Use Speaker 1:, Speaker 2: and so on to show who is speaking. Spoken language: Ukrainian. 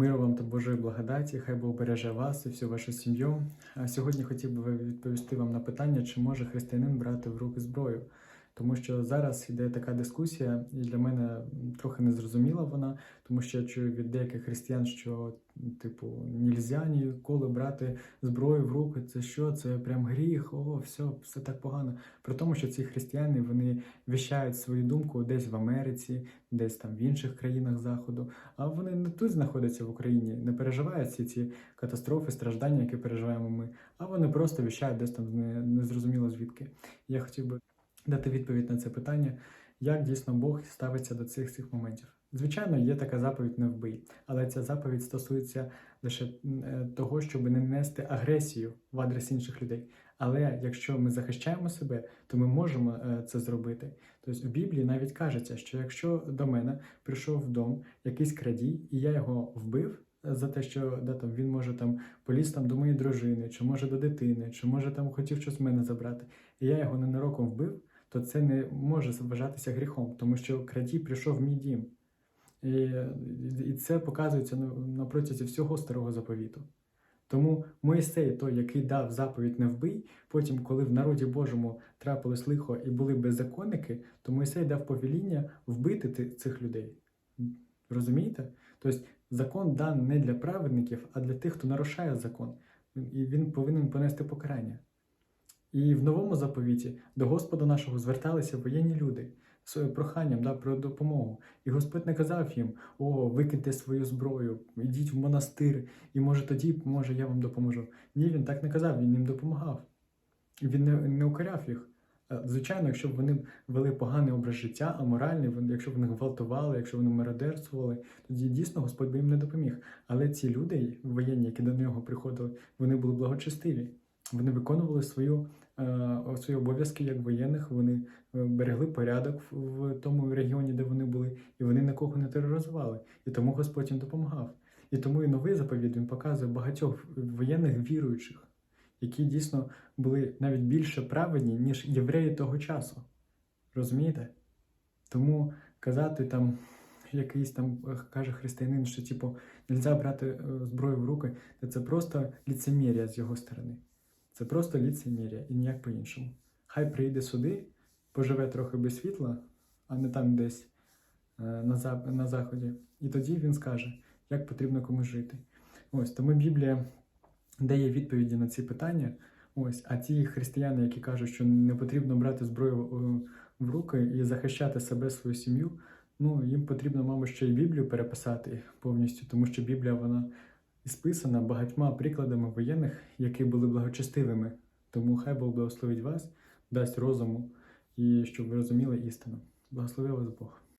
Speaker 1: Миру вам та Божої благодаті, хай Бог береже вас і всю вашу сім'ю. А сьогодні хотів би відповісти вам на питання, чи може християнин брати в руки зброю. Тому що зараз йде така дискусія, і для мене трохи незрозуміла вона, тому що я чую від деяких християн, що типу нельзя ніколи брати зброю в руки. Це що? Це прям гріх, о, все, все так погано. При тому, що ці християни вони віщають свою думку десь в Америці, десь там в інших країнах заходу. А вони не тут знаходяться в Україні, не переживають всі ці катастрофи, страждання, які переживаємо ми. А вони просто віщають десь там не- незрозуміло звідки. Я хотів би дати відповідь на це питання, як дійсно Бог ставиться до цих цих моментів. Звичайно, є така заповідь не вбий, але ця заповідь стосується лише е, того, щоб не нести агресію в адрес інших людей. Але якщо ми захищаємо себе, то ми можемо е, це зробити. Тобто в Біблії навіть кажеться, що якщо до мене прийшов в якийсь крадій, і я його вбив. е, За те, що да, там, він може там поліз там до моєї дружини, чи може до дитини, чи може там хотів щось в мене забрати, і я його ненароком вбив, то це не може вважатися гріхом, тому що крадій прийшов в мій дім. І, і це показується на, протязі всього старого заповіту. Тому Моїсей, той, який дав заповідь не вбий, потім, коли в народі Божому трапилось лихо і були беззаконники, то Моїсей дав повеління вбити цих людей. Розумієте? Тобто закон дан не для праведників, а для тих, хто нарушає закон. І він повинен понести покарання. І в новому заповіті до Господа нашого зверталися воєнні люди з проханням да, про допомогу. І Господь не казав їм: О, викиньте свою зброю, йдіть в монастир, і може тоді, може, я вам допоможу. Ні, він так не казав, він їм допомагав. Він не, не укоряв їх. Е, Звичайно, якщо б вони вели поганий образ життя, аморальний, якщо б вони гвалтували, якщо вони мародерствували, тоді дійсно Господь би їм не допоміг. Але ці люди, воєнні, які до нього приходили, вони були благочестиві. Вони виконували свою, е, свої обов'язки як воєнних, вони е, берегли порядок в, тому регіоні, де вони були, і вони нікого не тероризували. І тому Господь їм допомагав. І тому і новий заповідь він показує багатьох воєнних віруючих, які дійсно були навіть більше праведні, ніж євреї того часу. Розумієте? Тому казати там, якийсь там е, каже християнин, що типу нельзя брати зброю в руки, це просто ліцемір'я з його сторони. Це просто ліцемір'я і ніяк по-іншому. Хай прийде сюди, поживе трохи без світла, а не там десь е, на, зап- на заході. І тоді він скаже, як потрібно комусь жити. Ось тому Біблія дає відповіді на ці питання. Ось, а ті християни, які кажуть, що не потрібно брати зброю е, в руки і захищати себе, свою сім'ю, ну їм потрібно, мабуть, ще й Біблію переписати повністю, тому що Біблія вона і списана багатьма прикладами воєнних, які були благочестивими. Тому хай Бог благословить вас, дасть розуму і щоб ви розуміли істину. Благослови вас Бог.